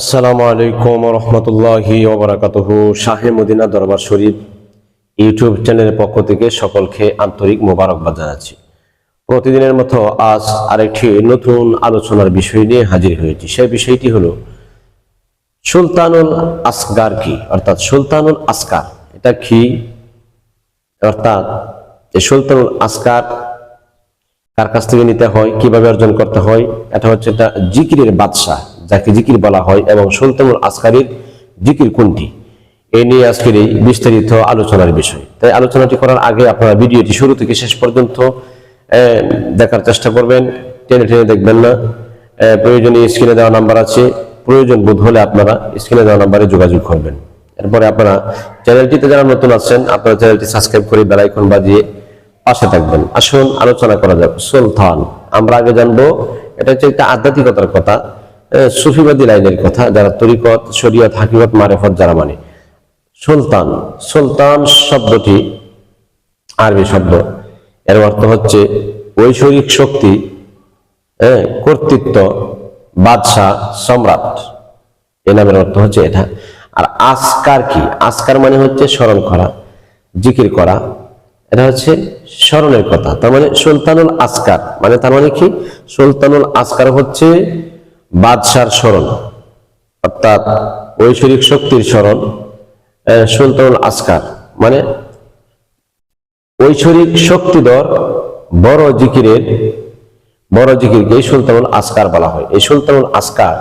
আসসালামু আলাইকুম রহমতুল্লাহি ওবরাকাতুহু শাহে মদিনা দরবার শরীফ ইউটিউব চ্যানেলের পক্ষ থেকে সকলকে আন্তরিক মোবারকবাদ জানাচ্ছি। প্রতিদিনের মতো আজ আরেকটি নতুন আলোচনার বিষয় নিয়ে হাজির হয়েছি। সেই বিষয়টি হলো সুলতানুল আসগার কি? অর্থাৎ সুলতানুল আসকার এটা কি? অর্থাৎ সুলতানুল আসকার কার কাছ থেকে নিতে হয়, কীভাবে অর্জন করতে হয়, এটা হচ্ছে একটা জিকিরের বাদশাহ। যাকে জিকির বলা হয় এবং সুলতানুল আসকারির জিকির কোনটি? এ নিয়ে আজকের এই বিস্তারিত আলোচনার বিষয়। তাই আলোচনাটি করার আগে আপনারা ভিডিওটি শুরু থেকে শেষ পর্যন্ত দেখার চেষ্টা করবেন। টেনে টেনে দেখবেন না। আহ, প্রয়োজনীয় স্ক্রিনে দেওয়া নাম্বার আছে। প্রয়োজন বোধ হলে আপনারা স্ক্রিনে দেওয়া নাম্বারে যোগাযোগ করবেন। এরপরে আপনারা চ্যানেলটিতে যারা নতুন আছেন আপনারা চ্যানেলটি সাবস্ক্রাইব করে বেলাইকন বাজিয়ে পাশে থাকবেন। আসুন আলোচনা করা যাক। সুলতান আমরা আগে জানব এটা হচ্ছে একটা আধ্যাত্মিকতার কথা। সুফিবাদী লাইনের কথা, যারা তরিকত, শরিয়ত, হাকিমত, মারেফত যারা মানে সুলতান সুলতান শব্দটি আরবি শব্দ। এর অর্থ হচ্ছে ঐশ্বরিক শক্তি কর্তৃত্ব, বাদশাহ, সম্রাট। এ নামের অর্থ হচ্ছে এটা। আর আসকার কি? আসকার মানে হচ্ছে স্মরণ করা, জিকির করা। এটা হচ্ছে স্মরণের কথা। তার মানে সুলতানুল আসকার। মানে তার মানে কি? সুলতানুল আসকার হচ্ছে বাদশার স্মরণ অর্থাৎ ঐশ্বরিক শক্তির স্মরণ আহ, সুলতানুল আসকার। মানে ঐশ্বরিক শক্তিধর বড় জিকিরের বড় জিকিরকে এই সুলতানুল আসকার বলা হয়। এই সুলতানুল আসকার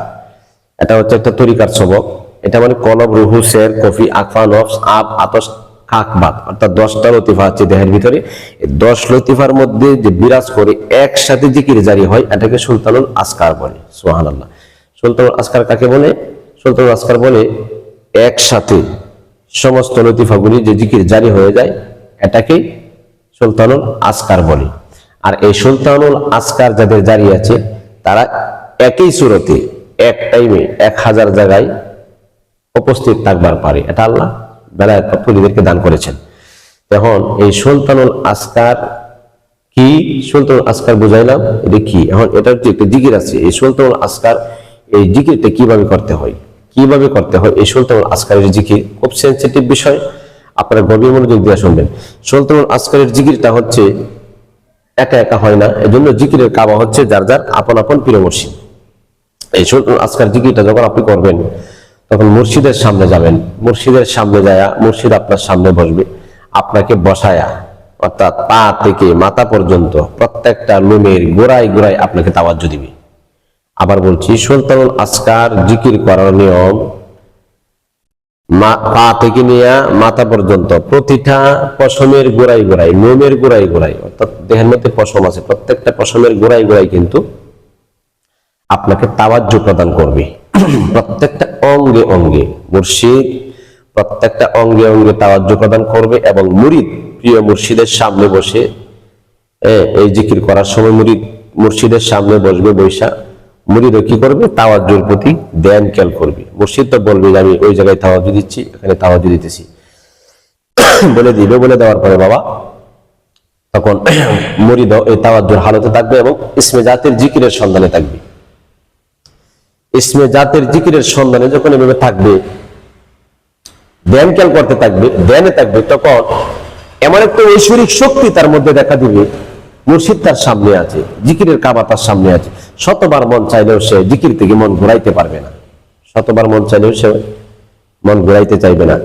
এটা হচ্ছে একটা তরিকার সবক এটা মানে কলব রুহু শের কফি আকফা নফস আব আতস কাকবাদ অর্থাৎ দশটা লতিফা আছে দেহের ভিতরে। দশ লতিফার মধ্যে যে বিরাজ করে একসাথে জিকির জারি হয়, এটাকে সুলতানুল আসকার বলে। সোহান আল্লাহ সুলতানুল আসকার কাকে বলে? সুলতানুল আসকার বলে, একসাথে সমস্ত লতিফাগুলি যে জিকির জারি হয়ে যায় এটাকেই সুলতানুল আসকার বলে। আর এই সুলতানুল আসকার যাদের জারি আছে, তারা একই সুরতে, এক টাইমে এক হাজার জায়গায় উপস্থিত থাকবার পারে। এটা আল্লাহ বেলায় পুরীদেরকে দান করেছেন। এখন এই সুলতানুল আসকার কি? সুলতানুল আসকার বুঝাইলাম এটা কি? এখন এটার যে একটা জিকির আছে, এই সুলতানুল আসকার, এই জিকিরটা কীভাবে করতে হয়? কীভাবে করতে হয়? এই সুলতানুল আসকারের জিকির খুব সেন্সিটিভ বিষয়। আপনারা গভীর মনোযোগ দিয়ে শুনবেন। সুলতানুল আসকারের জিকিরটা হচ্ছে, একা একা হয় না। এজন্য জিকিরের কাবা হচ্ছে যার যার আপন আপন প্রিয় এই সুলতানুল আসকার জিকিরটা যখন আপনি করবেন তখন মুর্শিদের সামনে যাবেন। মুর্শিদের সামনে যায়া মুর্শিদ আপনার সামনে বসবে। আপনাকে বসায়া, অর্থাৎ পা থেকে মাথা পর্যন্ত প্রত্যেকটা লুমের গোড়ায় গোড়ায় আপনাকে তাওয়াজ্য দিবে। আবার বলছি, সুলতানুল আসকার জিকির করার নিয়ম পা থেকে নিয়ে মাথা পর্যন্ত প্রতিটা পশমের গোড়াই গোড়াই লোমের গোড়াই গোড়াই অর্থাৎ দেহের মধ্যে পশম আছে, প্রত্যেকটা পশমের গোড়াই গোড়াই কিন্তু আপনাকে তাওয়াজ্য প্রদান করবে। প্রত্যেকটা অঙ্গে অঙ্গে মুর্শিদ প্রত্যেকটা অঙ্গে অঙ্গে তাওয়াজ্য প্রদান করবে এবং মুরিদ প্রিয় মুর্শিদের সামনে বসে এই জিকির করার সময় মুরিদ মুর্শিদের সামনে বসবে বৈশা। মুরিদও কি করবে? তাওয়াজ্জুর প্রতি ধ্যান খেয়াল করবে? মুর্শিদ তো বলবে যে, আমি ওই জায়গায় তাওয়াজ্জু দিচ্ছি, এখানে তাওয়াজ্জু দিতেছি। বলে দিবে, বলে দেওয়ার পরে বাবা তখন মুরিদ এই তাওয়াজ্জুর হালতে থাকবে এবং ইসমে জাতের জিকিরের সন্ধানে থাকবে। ইসমে জাতের জিকিরের সন্ধানে যখন এভাবে থাকবে, ধ্যান খেয়াল করতে থাকবে, ধ্যানে থাকবে, তখন এমন একটা ঐশ্বরিক শক্তি তার মধ্যে দেখা দিবে, মুর্শিদ তার সামনে আছে, জিকিরের কাবা তার সামনে আছে। শতবার মন চাইলেও সে জিকির থেকে মন ঘুরাইতে পারবে না। শতবার মন চাইলেও সে মন ঘুরাইতে চাইবে না।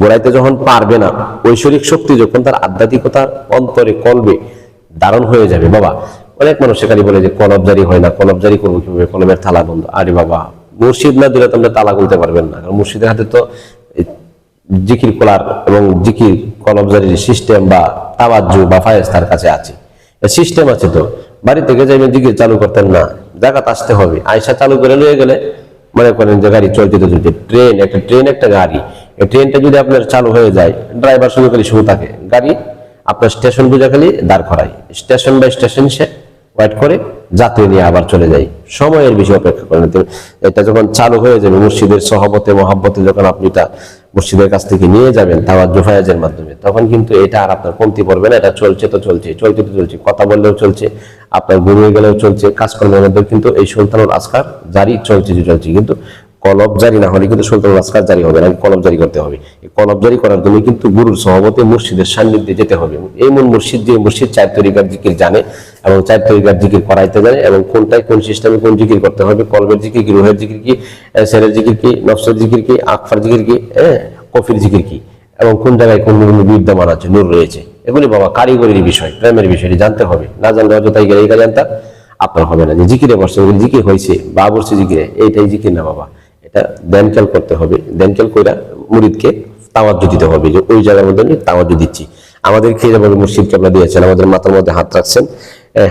ঘুরাইতে যখন পারবে না, ঐশ্বরিক শক্তি যখন তার আধ্যাত্মিকতার অন্তরে কলবে দারুণ হয়ে যাবে। বাবা অনেক মানুষ সেখানে বলে যে কলব জারি হয় না, কলব জারি করব কীভাবে? কলমের তালা বন্ধ। আরে বাবা, মুর্শিদ না দিলে তোমরা তালা খুলতে পারবেন না। কারণ মুর্শিদের হাতে তো জিকির কলার এবং জিকির কলব জারির সিস্টেম বা তাওয়াজ্জু বা ফায়েজ তার কাছে আছে। সিস্টেম আছে তো। বাড়ি থেকে যাইবেন জিকির চালু করতেন না। জায়গাতে আসতে হবে। আয়সা চালু করে নিয়ে গেলে মনে করেন যে গাড়ি চলতে তো চলছে ট্রেন, একটা ট্রেন, একটা গাড়ি। এই ট্রেনটা যদি আপনার চালু হয়ে যায়, ড্রাইভার শুধু খালি শুরু থাকে। গাড়ি আপনার স্টেশন বুঝা খালি দাঁড় করায়। স্টেশন বাই স্টেশন সে ওয়েট করে যাত্রী নিয়ে আবার চলে যাই। সময়ের বিষয়ে অপেক্ষা করেন। এটা যখন চালু হয়ে যাবে মুর্শিদের সহবতে, মহাব্বতে যখন আপনি এটা মুর্শিদের কাছ থেকে নিয়ে যাবেন তাওয়ার জোফায়াজের মাধ্যমে, তখন কিন্তু এটা আর আপনার কমতি পড়বে না। এটা চলছে তো চলছে চলতে তো চলছে, কথা বললেও চলছে, আপনার ঘুমিয়ে গেলেও চলছে, কাজকর্মের মধ্যে কিন্তু এই সুলতানুল আসকার জারি চলছে চলছে। কিন্তু কলব জারি না হলে কিন্তু সুলতান আসকার জারি হবে না কলব জারি করতে হবে। কলব জারি করার জন্য কিন্তু গুরুর সহবতে মুর্শিদের সান্নিধ্যে যেতে হবে। এই মন মুর্শিদ যে মুর্শিদ চার তরিকার জিকির জানে এবং চার তরিকার জিকির করাইতে জানে এবং কোনটায় কোন সিস্টেমে কোন জিকির করতে হবে, কলবের জিকির কি, রুহের জিকির কি সেরের জিকির কি, নফসের জিকির কি, আকফার জিকির কি হ্যাঁ কফির জিকির কি, এবং কোন জায়গায় কোন কোন বিদ্যমান আছে, নূর রয়েছে। এগুলি বাবা কারিগরির বিষয়, প্রেমের বিষয়, এটি জানতে হবে। না জানলে অযথাই গেলে এই কাজ আপনার হবে না। যে জিকিরে বসছে জিকির হয়েছে বা বসছে জিকিরে, এইটাই জিকির না বাবা। এটা দেনকেল করতে হবে। দেনকেল কইরা মুরিদকে তাওয়াজ্জু দিতে হবে যে ওই জায়গার মধ্যে আমি তাওয়াজ্জু দিচ্ছি। আমাদেরকে যেভাবে মুর্শিদ কেবলা দিয়েছেন? আমাদের মাথার মধ্যে হাত রাখছেন।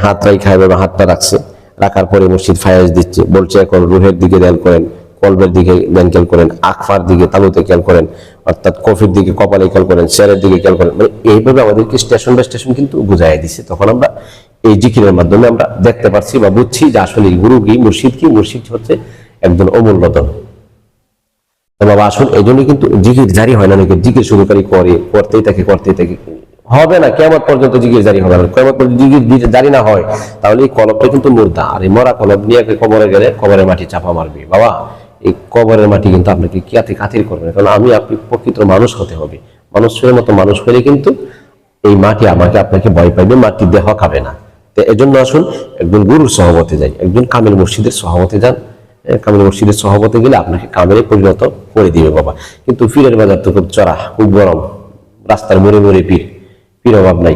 হাত রাখা এভাবে হাতটা রাখছে। রাখার পরে মুর্শিদ ফায়াজ দিচ্ছে, বলছে এখন রুহের দিকে দেন করেন, কলবের দিকে দেনকেল করেন আকফার দিকে তালুতে খেয়াল করেন, অর্থাৎ কফির দিকে কপালে খেয়াল করেন শেয়ারের দিকে খেয়াল করেন। মানে এইভাবে আমাদেরকে স্টেশন বাই স্টেশন কিন্তু বুঝাই দিচ্ছে তখন আমরা এই জিকিরের মাধ্যমে আমরা দেখতে পারছি বা বুঝছি যে আসলে গুরু কি, মুর্শিদ কি? মুর্শিদ হচ্ছে একজন অমূল্যতন তো বাবা, আসুন এই জন্য কিন্তু জিকির জারি হয় না, নাকি জিকির করি, করে, করতেই থাকে করতেই থাকে। হবে না কেমন পর্যন্ত জিকির জারি হবে না। কেমন পর্যন্ত জিকির দি- জারি না হয়, তাহলে এই কলবটা কিন্তু মুর্দা। আর এই মরা কলব নিয়ে কবরে গেলে কবরের মাটি চাপা মারবে। বাবা, এই কবরের মাটি কিন্তু আপনাকে কিয়াতে খাতির করবে কারণ আমি আপনি প্রকৃত মানুষ হতে হবে। মানুষের মতো মানুষ হলে কিন্তু এই মাটি আমাকে আপনাকে ভয় পাইবে, মাটি দেহ খাবে না। তো এজন্য আসুন, একজন গুরুর সহমতে যাই, একজন কামিল মুর্শিদের সহমতে যান। কামিল মুর্শিদের সহবতে গেলে আপনাকে কামিলে পরিণত করে দিবে বাবা। কিন্তু পীরের বাজার তো খুব চড়া, খুব গরম। রাস্তার মোড়ে মোড়ে পীর পীর অভাব নাই।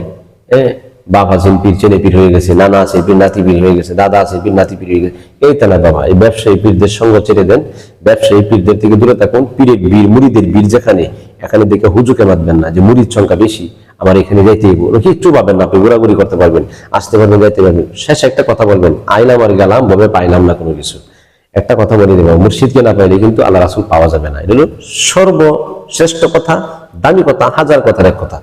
বাপ আছেন পীর চেনে পীর হয়ে গেছে, নানা আছে পীর, নাতি পীর হয়ে গেছে, দাদা আছে পীর, নাতি পীর হয়ে গেছে। এই তা না বাবা, এই ব্যবসায়ী পীরদের সঙ্গ ছেড়ে দেন। ব্যবসায়ী পীরদের থেকে দূরে থাকুন। পীরের বীর, মুড়িদের বীর যেখানে, এখানে দেখে হুজুকে মাতবেন না যে মুড়ির সংখ্যা বেশি। আমার এখানে যাইতে কিচ্ছু পাবেন না, আপনি ঘোরাঘুরি করতে পারবেন। আসতে পারবেন, যাইতে পারবেন। শেষ একটা কথা বলবেন, আইলাম আর গেলাম ভাবে পাইলাম না কোনো কিছু। একটা কথা বলে দেবো, মুর্শিদকে না পাইলে কিন্তু আল্লাহ রাসুল পাওয়া যাবে না। এটা হলো সর্বশ্রেষ্ঠ কথা, দামি কথা, হাজার কথার এক কথা।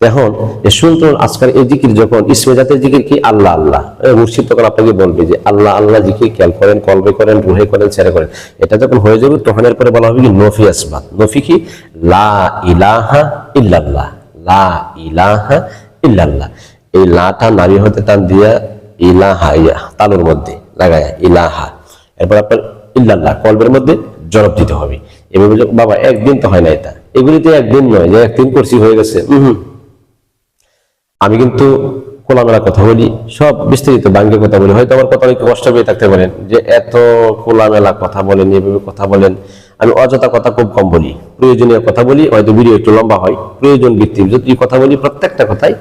এখন সুলতান আজকাল এই জিকির যখন, ইসমে জাতের জিকির কি? আল্লাহ আল্লাহ। মুর্শিদ তখন আপনাকে বলবে যে, আল্লাহ আল্লাহ জিকির খেয়াল করেন, কলবে করেন, রুহে করেন, ছেড়ে করেন। এটা যখন হয়ে যাবে তখন এরপরে বলা হবে কি? নফি আসবাত নফি কি? লা ইলাহা ইল্লাল্লাহ। লা ইলাহা ইল্লাল্লাহ। এই লাটা নারী হতে টান দিয়া ইলাহা, ইয়া, তালুর মধ্যে লাগায়, ইলাহা। এরপর আপনার ইল্লাল্লাহ কলবের মধ্যে জবাব দিতে হবে। এভাবে বাবা একদিন তো হয় না এটা এগুলিতে একদিন নয় যে একদিন করছি হয়ে গেছে। আমি কিন্তু খোলামেলা কথা বলি সব বিস্তারিত বাঙ্গে কথা বলি। হয়তো আমার কথা একটু কষ্ট পেয়ে থাকতে পারেন যে এত খোলামেলা কথা বলেন এভাবে কথা বলেন। আমি অযথা কথা খুব কম বলি। প্রয়োজনীয় কথা বলি হয়তো ভিডিও একটু লম্বা হয়। প্রয়োজন ভিত্তিক যদি কথা বলি প্রত্যেকটা কথাই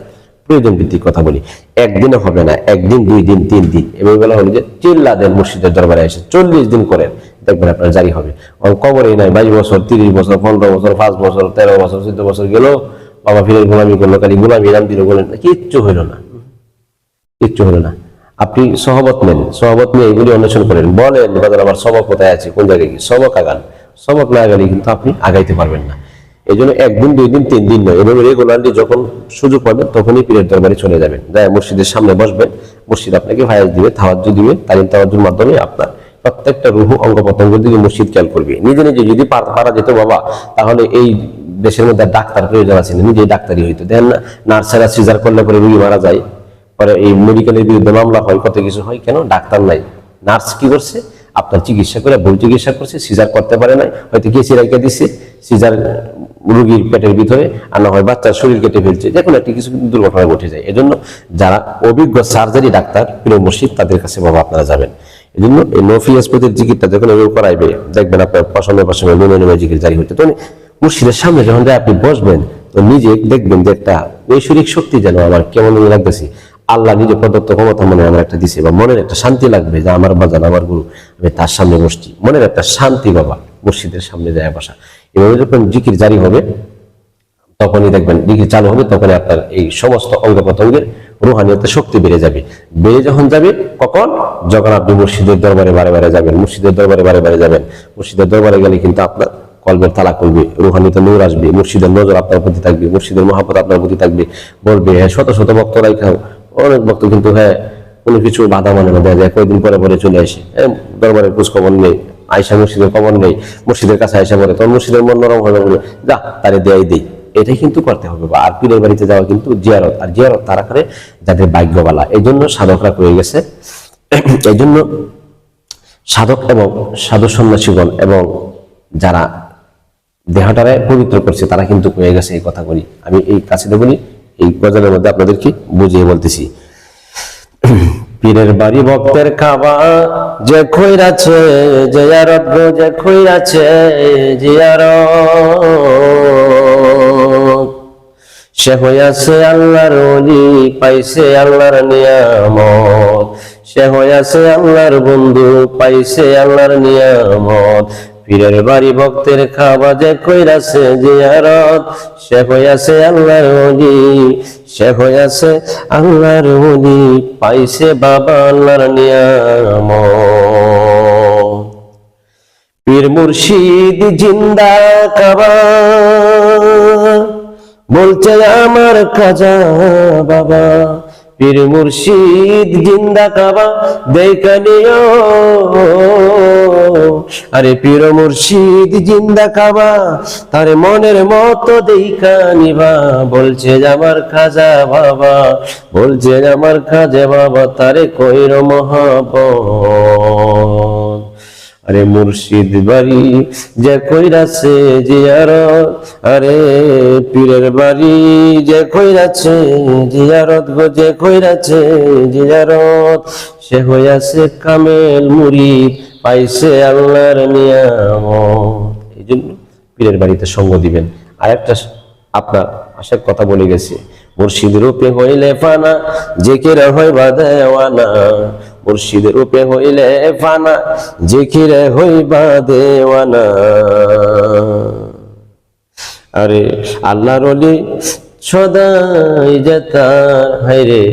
প্রয়োজন ভিত্তিক কথা বলি। একদিনে হবে না, একদিন, দুই দিন, তিন দিন। এভাবে বলা হলো যে চিল্লা দেন মুর্শিদের দরবারে এসে চল্লিশ দিন করেন। দেখবেন আপনার জারি হবে। কবরেই নাই, বাইশ বছর, তিরিশ বছর, পনেরো বছর, পাঁচ বছর, তেরো বছর, চোদ্দ বছর গেল, বাবা ফিরে গোলামি করল, খালি গোলামি রাম দিল, বলেন, কিচ্ছু হইল না। কিচ্ছু হলো না। আপনি সহবত নেন, সহবত নিয়ে এগুলি অন্বেষণ করেন। বলেন আমার সবক কোথায় আছে, কোন জায়গায় কি সবক আগান। সবক না আগালে কিন্তু আপনি আগাইতে পারবেন না। এই জন্য একদিন দুই দিন তিন দিন নয়। এভাবে রেগুলারলি যখন সুযোগ পাবেন, তখনই পীরের দরবারে চলে যাবেন। যায় মসজিদের সামনে বসবেন। মসজিদ আপনাকে ভায়াজ দিবে, তাওয়াজ্জু দিবে, তালিম তাওয়াজ্জুর মাধ্যমে আপনার প্রত্যেকটা রুহু অঙ্গ প্রত্যঙ্গ দিকে মসজিদ খেয়াল করবে। নিজে নিজে যদি পার- যেত বাবা, তাহলে এই দেশের মধ্যে ডাক্তার প্রয়োজন আছে না। নিজেই ডাক্তারই হইতো। দেখেন না নার্সারা সিজার করলে পরে রুগী মারা যায়। পরে এই মেডিকেলের বিরুদ্ধে মামলা হয়, কত কিছু হয়, কেন? ডাক্তার নাই। নার্স কি করছে? আপনার চিকিৎসা করে, ভুল চিকিৎসা করছে, সিজার করতে পারে নাই। হয়তো কেসি রেখে দিচ্ছে সিজার রুগীর পেটের ভিতরে আর না হয় বাচ্চার শরীর কেটে ফেলছে যে কোনো একটি কিছু দুর্ঘটনা ঘটে যায়। এজন্য যারা অভিজ্ঞ সার্জারি ডাক্তার, প্রিয় মুর্শিদ, তাদের কাছে বাবা আপনারা যাবেন। এই জন্য এই নফি হাসপাতির জিকিরটা যখন এভাবে করাইবে, দেখবেন আপনার পছন্দ পছন্দ নুনে নুনে জিকির জারি হচ্ছে। তো মুর্শিদের সামনে যখন আপনি বসবেন, তো নিজে দেখবেন যে একটা ঐশ্বরিক শক্তি যেন আমার কেমন লাগতেছে। আল্লাহ নিজে প্রদত্ত ক্ষমতা মনে আমার একটা দিছে, বা মনের একটা শান্তি লাগবে যে আমার বাজান, আমার গুরু, আমি তার সামনে বসছি। মনের একটা শান্তি বাবা। মুর্শিদের সামনে যায় বসা। এভাবে যখন জিকির জারি হবে, তখনই দেখবেন জিকির চালু হবে, তখনই আপনার এই সমস্ত অঙ্গ প্রত্যঙ্গের রুহানিয়তের শক্তি বেড়ে যাবে। বেড়ে যখন যাবে, কখন? যখন আপনি মুর্শিদের দরবারে বারে বারে যাবেন, মসজিদের দরবারে বারে বারে যাবেন। মুর্শিদের দরবারে গেলে কিন্তু আপনার কলবের তালা করবে রুহানিতে নূর আসবে মুর্শিদের নজর আপনার প্রতি থাকবে মুর্শিদের মহাপত আপনার প্রতি থাকবে। বলবে হ্যাঁ শত শত ভক্তরাই খাও অনেক ভক্ত কিন্তু হ্যাঁ কোনো কিছু বাধা মানে না দেয় যায় কয়েকদিন পরে পরে চলে আসে। হ্যাঁ দরবারের খোঁজ খবর নেই। আয়সা মুর্শিদের খবর নেই মুর্শিদের কাছে আয়সা পরে তখন মুর্শিদের মন নরম হয়ে যাবে যা, তারে দেয়াই দেই। এটাই কিন্তু করতে হবে। বা আর পীরের বাড়িতে যাওয়া কিন্তু জিয়ারত, আর জিয়ারত তারা করে যাদের ভাগ্যবালা। এই জন্য সাধকরা করে গেছে। এই জন্য সাধক এবং সাধু সন্ন্যাসীগণ এবং যারা দেহটারে পবিত্র করছে, তারা কিন্তু হয়ে গেছে এই কথা বলি আমি এই কাছে বলি এই গজলের মধ্যে আপনাদেরকে বুঝিয়ে বলতেছি। পীরের বাড়ি ভক্তের খাবা যে খৈরাছে, যে আরব, যে খৈরাছে, যে আরব। সে হইয়াছে আল্লাহর অলি পাইছে আল্লাহর নিয়ামত। সে হইয়াছে আল্লাহর বন্ধু, পাইছে আল্লাহর নিয়ামত। পীরের বাড়ি ভক্তের খাবা যে কইরাছে জিয়ারত, সে হইয়াছে আল্লাহর অলি সে হইয়াছে আল্লাহর অলি পাইছে বাবা আল্লাহর নিয়ামত। পীর মুর্শিদ জিন্দা কাবা, বলছে আমার খাজা বাবা পীর মুর্শিদ জিন্দা কাবা দেখানিও আরে পীর মুর্শিদ জিন্দা কাবা তার মনের মতো দেখানিবা বলছে আমার খাজা বাবা, বলছে আমার খাজা বাবা তারে কইর মহাবত আরে মুর্শিদ বাড়ি যে কইরাছে জিয়ারত, আরে পীরের বাড়ি যে কইরাছে জিয়ারত গো, যে কইরাছে জিয়ারত। সে হইয়াছে কামেল মুড়ি, পাইছে আল্লাহর নিয়াম এই জন্য পীরের বাড়িতে সঙ্গ দিবেন। আর একটা আপনার আশার কথা বলে গেছে, মুর্শিদ রূপে হইলে ফানা, জেকের হইবা দেওয়ানা। মুর্শিদ রূপে হইলে ফানা, জেকিরে হইবা দেওয়ানা। আরে আল্লাহর অলি সদাই যেতার হাইরে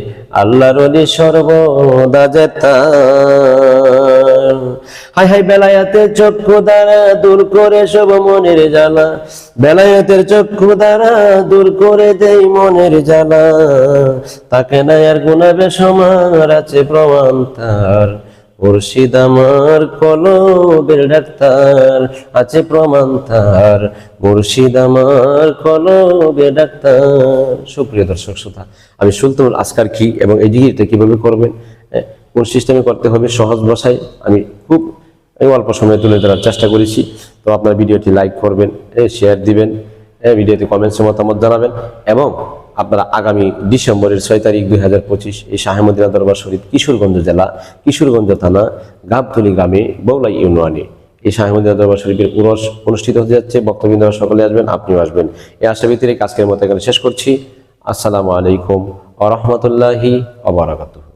আল্লাহর অলি সর্বদা যেতার হাই হাই বেলায়াতের চক্ষু দ্বারা দূর করে সব মনের জ্বালা। বেলায়াতের চক্ষু দ্বারা দূর করে দেই মনের জ্বালা। তাকে না আর গুণাবে সমার, আছে প্রমাণ তার। মুর্শিদ আমার কলবের ডাক্তার, আছে প্রমাণ তার। মুর্শিদ আমার কলবের ডাক্তার। সুপ্রিয় দর্শক শ্রোতা, আমি সুলতানুল আসকার কি এবং এই জিগিরটা কীভাবে করবেন? কোন সিস্টেমে করতে হবে? সহজ ভাষায় আমি খুব এই অল্প সময়ে তুলে ধরার চেষ্টা করেছি। তো আপনার ভিডিওটি লাইক করবেন শেয়ার দিবেন ভিডিওতে কমেন্টসে মতামত জানাবেন এবং আপনারা আগামী ডিসেম্বরের ছয় তারিখ দুই হাজার পঁচিশ এই শাহেমদিনা দরবার শরীফ কিশোরগঞ্জ জেলা, কিশোরগঞ্জ থানা, গাবতলি গ্রামে বৌলাই ইউনিয়নে। এই শাহেমদিনা দরবার শরীফের উরস অনুষ্ঠিত হতে যাচ্ছে। বক্তব্য সকলে আসবেন, আপনিও আসবেন। এই আশা ব্যতিরেক আজকের মতো এখানে শেষ করছি। আসসালামু আলাইকুম আ রহমতুল্লাহি আবরাকাতুহ